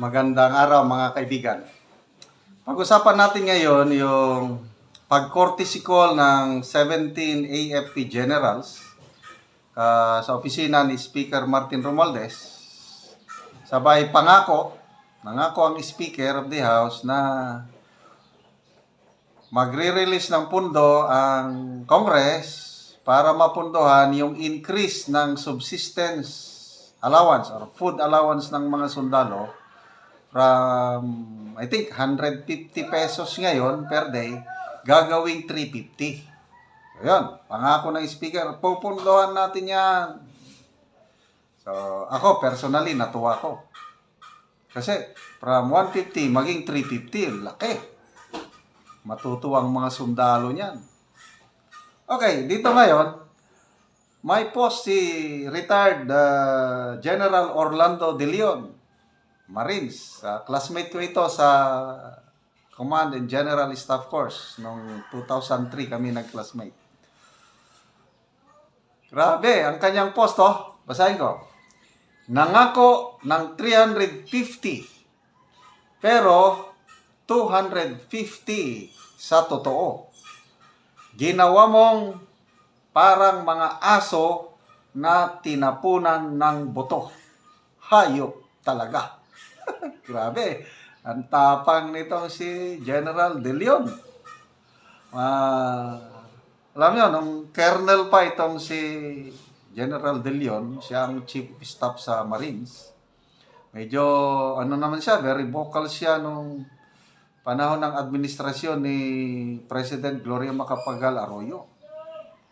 Magandang araw mga kaibigan. Pag-usapan natin ngayon yung pag-courtesy call ng 17 AFP Generals ah, sa opisina ni Speaker Martin Romualdez. Sabay pangako, nangako ang Speaker of the House na magre-release ng pundo ang Congress para mapundohan yung increase ng subsistence allowance or food allowance ng mga sundalo from I think 150 pesos ngayon per day gagawing 350. Ayun, pangako ng speaker, pupundohan natin yan. So, ako personally natuwa ko. Kasi from 150 maging 350, laki. Matutuwa ang mga sundalo niyan. Okay, dito ngayon, may post si retired uh, General Orlando De Leon, Marines. Uh, classmate ko ito sa Command and General Staff Course noong 2003 kami nag-classmate. Grabe, ang kanyang post oh. Basahin ko. Nangako ng 350 pero 250 sa totoo. Ginawa mong parang mga aso na tinapunan ng buto. Hayop talaga. Grabe. Ang tapang nitong si General De Leon. Ah, alam nyo, nung colonel pa itong si General De Leon, siya ang chief staff sa Marines. Medyo, ano naman siya, very vocal siya nung panahon ng administrasyon ni President Gloria Macapagal Arroyo.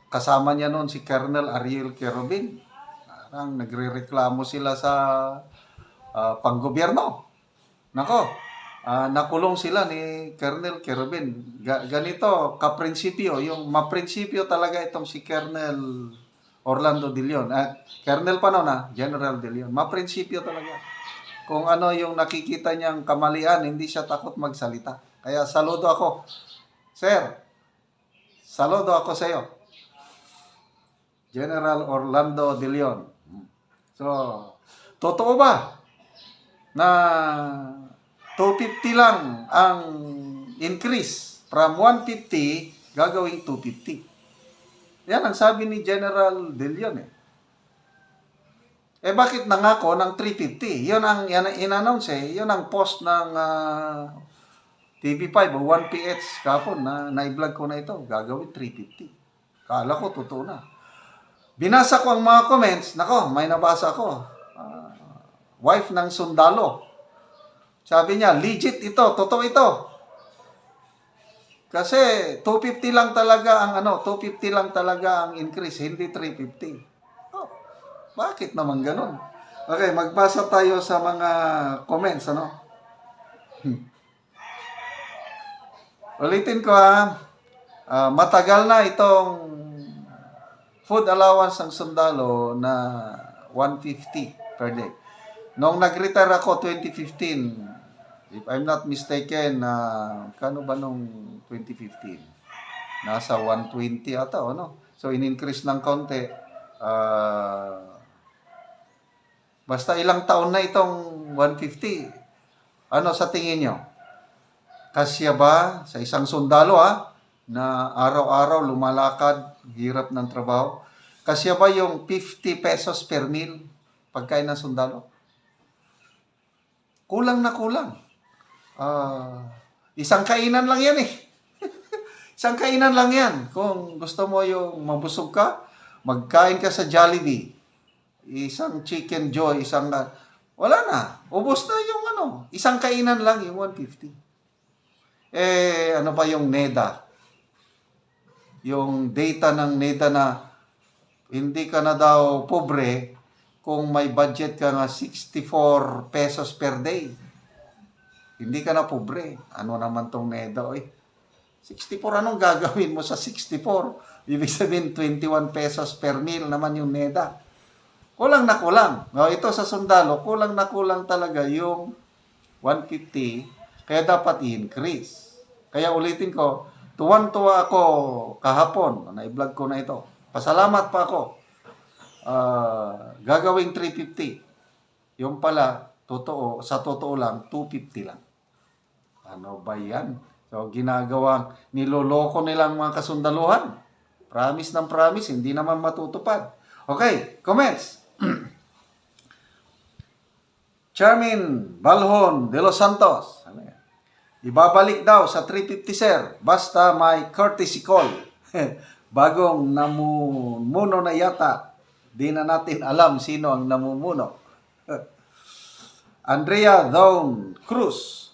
Kasama niya noon si Colonel Ariel Querubin. Parang nagre-reklamo sila sa ah, panggobyerno. Nako, ah, nakulong sila ni Colonel Querubin. Ga- ganito, kaprinsipyo, yung maprinsipyo talaga itong si Colonel Orlando De Leon. At Colonel pa noon ah, General De Leon. Maprinsipyo talaga. Kung ano yung nakikita niyang kamalian, hindi siya takot magsalita. Kaya saludo ako. Sir, saludo ako sa iyo. General Orlando De Leon. So, totoo ba na 250 lang ang increase from 150 gagawing 250? Yan ang sabi ni General De Leon eh. Eh bakit nangako ng 350? Yun ang yan ang in-announce eh. Yun ang post ng ah, TV5 o 1PH kapon na na-vlog ko na ito. Gagawin 350. Kala ko totoo na. Binasa ko ang mga comments. Nako, may nabasa ko. Wife ng sundalo. Sabi niya, legit ito, totoo ito. Kasi 250 lang talaga ang ano, 250 lang talaga ang increase, hindi 350. Oh, bakit naman ganun? Okay, magbasa tayo sa mga comments, ano? Hmm. Ulitin ko ha, Ah, matagal na itong food allowance ng sundalo na 150 per day. Nung nag-retire ako 2015, if I'm not mistaken, na kano ba nung 2015? Nasa 120 ata, ano? So, in-increase ng konti. Ah, basta ilang taon na itong 150. Ano sa tingin nyo? Kasya ba sa isang sundalo ha? Na araw-araw lumalakad, hirap ng trabaho. Kasya ba yung 50 pesos per meal pagkain ng sundalo? Kulang na kulang. Ah, isang kainan lang yan eh. isang kainan lang yan. Kung gusto mo yung mabusog ka, magkain ka sa Jollibee. Isang chicken joy, isang... wala na. Ubos na yung ano. Isang kainan lang yung 150. Eh, ano pa yung NEDA? Yung data ng NEDA na hindi ka na daw pobre kung may budget ka nga 64 pesos per day. Hindi ka na pobre. Ano naman tong NEDA, oy? 64, anong gagawin mo sa 64? Ibig sabihin, 21 pesos per meal naman yung NEDA. Kulang na kulang. No, ito sa sundalo, kulang na kulang talaga yung 150, kaya dapat i-increase. Kaya ulitin ko, tuwan-tuwa ako kahapon, na-vlog ko na ito. Pasalamat pa ako. Ah, gagawing 350. Yung pala, totoo, sa totoo lang, 250 lang. Ano ba yan? So, ginagawang niloloko nilang mga kasundaluhan. Promise ng promise, hindi naman matutupad. Okay, comments. Charmin Balhon de los Santos. Ano yan? Ibabalik daw sa 350 sir, basta may courtesy call. Bagong namumuno na yata, di na natin alam sino ang namumuno. Andrea Dawn Cruz.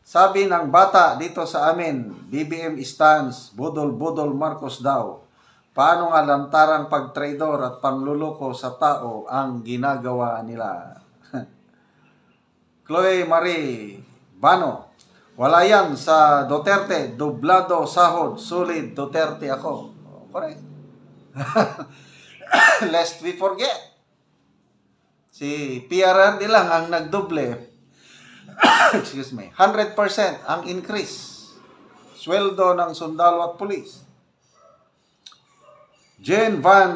Sabi ng bata dito sa amin, BBM stance, budol-budol Marcos daw. Paano nga lantarang pagtraidor at pangluloko sa tao ang ginagawa nila? Chloe Marie Bano. Wala yan sa Duterte. Dublado sahod. Sulit Duterte ako. Oh, correct. Lest we forget. Si PRRD lang ang nagdoble. Excuse me. 100% ang increase. Sweldo ng sundalo at pulis. Jane Van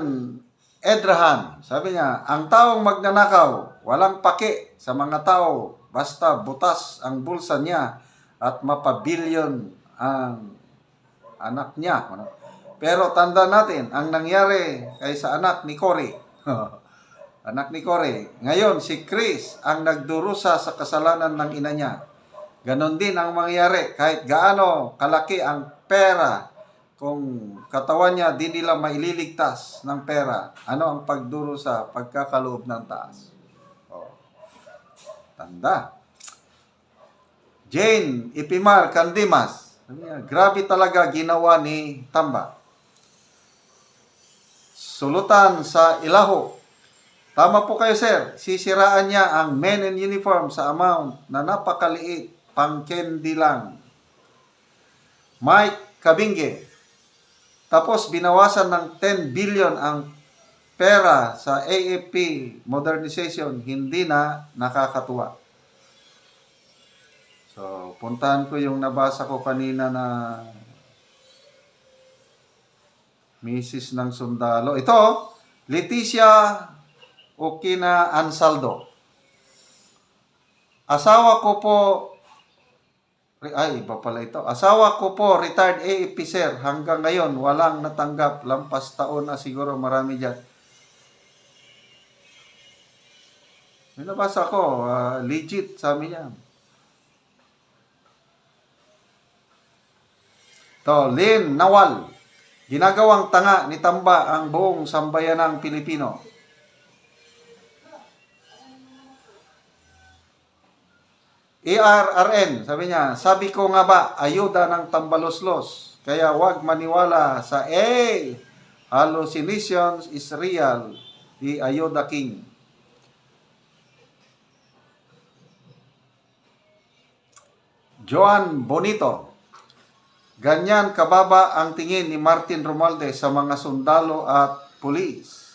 Edrahan, sabi niya, ang taong magnanakaw, walang pake sa mga tao, basta butas ang bulsa niya at mapabilyon ang anak niya. Ano? Pero tanda natin, ang nangyari kay sa anak ni Cory, anak ni Cory, ngayon si Chris ang nagdurusa sa kasalanan ng ina niya. Ganon din ang mangyari kahit gaano kalaki ang pera kung katawan niya di nila maililigtas ng pera, ano ang pagduro sa pagkakaloob ng taas? Oh. Tanda. Jane Ipimar Candimas. Niya, Grabe talaga ginawa ni Tamba. Sulutan sa ilaho. Tama po kayo, sir. Sisiraan niya ang men in uniform sa amount na napakaliit, pang candy lang. Mike Kabinge. Tapos binawasan ng 10 billion ang pera sa AFP modernization, hindi na nakakatuwa. So, puntahan ko yung nabasa ko kanina na Mrs. ng Sundalo. Ito, Leticia Okina Ansaldo. Asawa ko po ay, iba pala ito. Asawa ko po, retired AFP sir. Hanggang ngayon, walang natanggap. Lampas taon na siguro marami dyan. May nabasa ko, ah, legit, sabi niya. To, Lynn Nawal. Ginagawang tanga ni Tamba ang buong sambayanang Pilipino. ARRN, sabi niya, sabi ko nga ba, ayuda ng tambaloslos. Kaya wag maniwala sa A. Hallucinations is real. The Ayuda King. Joan Bonito. Ganyan kababa ang tingin ni Martin Romualdez sa mga sundalo at pulis.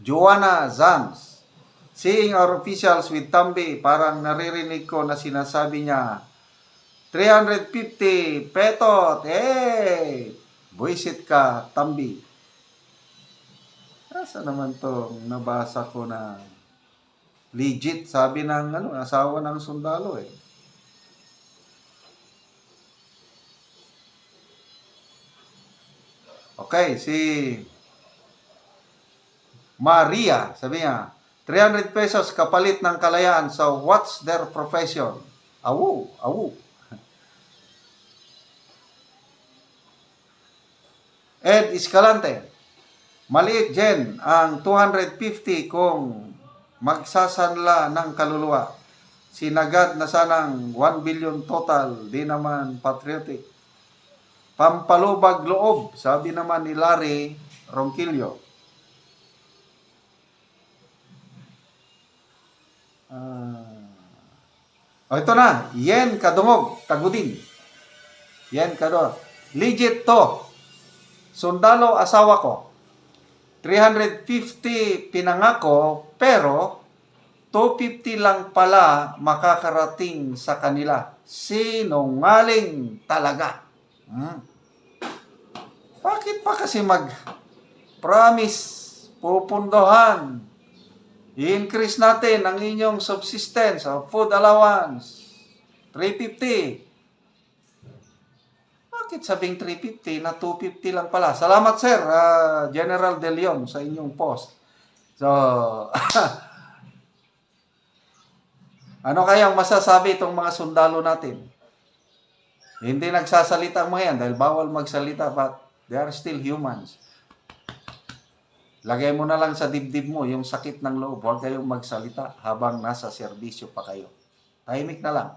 Joanna Zams. Seeing our officials with Tambi, parang naririnig ko na sinasabi niya, 350 petot, eh! Buisit ka, Tambi. Asa naman to nabasa ko na legit, sabi ng ano, asawa ng sundalo eh. Okay, si Maria, sabi niya, 300 pesos kapalit ng kalayaan sa what's their profession? Awu, awu. Ed Escalante, maliit Jen ang 250 kung magsasanla ng kaluluwa. Sinagad na sanang 1 billion total, di naman patriotic. Pampalubag loob, sabi naman ni Larry Ronquillo. Ah. Oh, ito na. Yen kadungog. Tagudin. Yen kadungog. Legit to. Sundalo asawa ko. 350 pinangako pero 250 lang pala makakarating sa kanila. Sinungaling talaga. Hmm. Bakit pa kasi mag promise pupundohan I-increase natin ang inyong subsistence o food allowance. 350. Bakit sabing 350 na 250 lang pala? Salamat sir, ah, General De Leon sa inyong post. So, ano kayang masasabi itong mga sundalo natin? Hindi nagsasalita mga yan dahil bawal magsalita but they are still humans. Lagay mo na lang sa dibdib mo yung sakit ng loob. Huwag kayong magsalita habang nasa serbisyo pa kayo. Tahimik na lang.